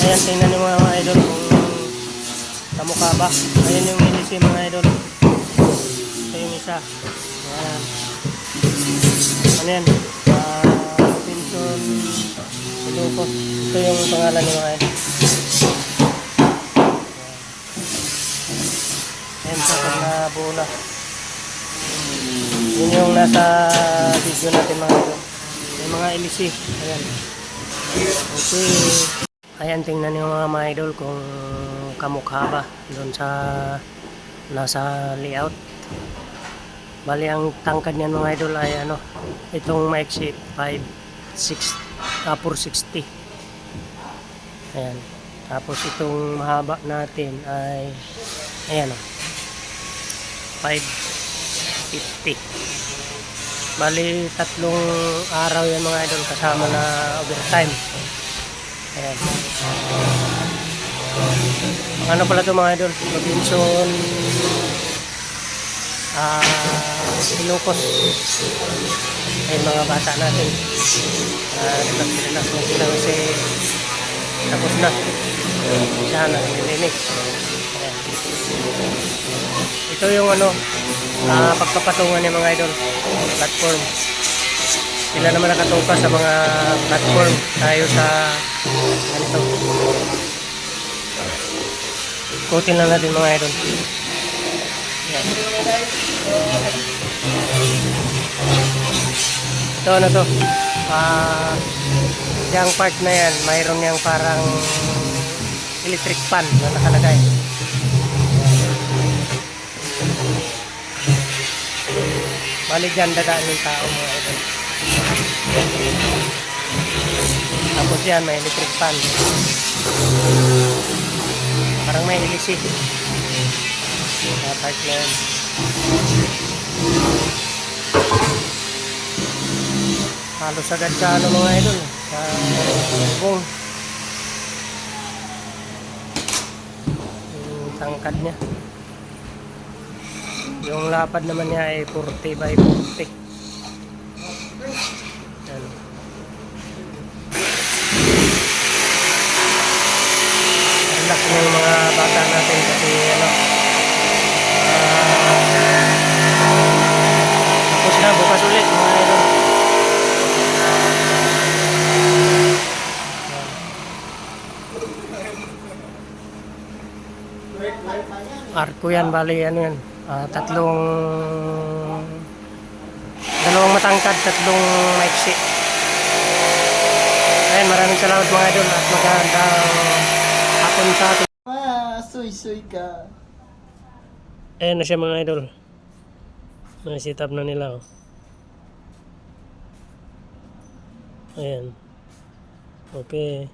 Ayan, tingnan niyo mga idol kung kamukha ba. Ayan yung minisi mga idol. Ito yung isa. Ayan. Ano yan? Ah, Pinson. Ito yung pangalan ni mga idol. Ayan siya pag nabuo na. Yun yung nasa video natin mga idol. May mga ilisi. Ayan. Okay. Ayan, tingnan niyo mga mga idol kung kamukha ba doon sa nasa layout. Bali, ang tangkad niyan mga idol ay ano, itong maiksi 5, 6, ah, 460. Ayan. Tapos itong mahaba natin ay, ayan o, 550. Bali, tatlong araw yan mga idol kasama na overtime. Ayan. Ano pala ito mga idol? Robinson ah Ilocos. Ayun mga bata natin. Ah, relax-relax na sila kasi tapos na. Sana, nilinis. Ayan. Ito yung ano, ah, pagkapatungan ng mga idol. Platform. Sila naman nakatuka sa mga platform. Tayo sa ganito. Ikutin lang natin mga idol. Yan. Ito ano to? Ah, yung part na yan, mayroon yung parang electric fan na nakalagay. Bali dyan dadaan yung tao mga idol. Tapos yan, may electric fan. Parang may ilisi. Mga part na yan. Halos agad sa ano mga idol. Sa bubong. Yung tangkad niya. Yung lapad naman niya ay 40 by 40. Bata natin kasi ano. ah, tapos na, bukas ulit mga idol. Arko yan, bali ano yan. Ah, tatlong dalawang matangkad, tatlong maiksi. Ayun, maraming salamat mga idol at magandang hapon sa atin. Suy-suy ka. Ayan na siya mga idol. May sit up na nila oh. Ayan. Okay.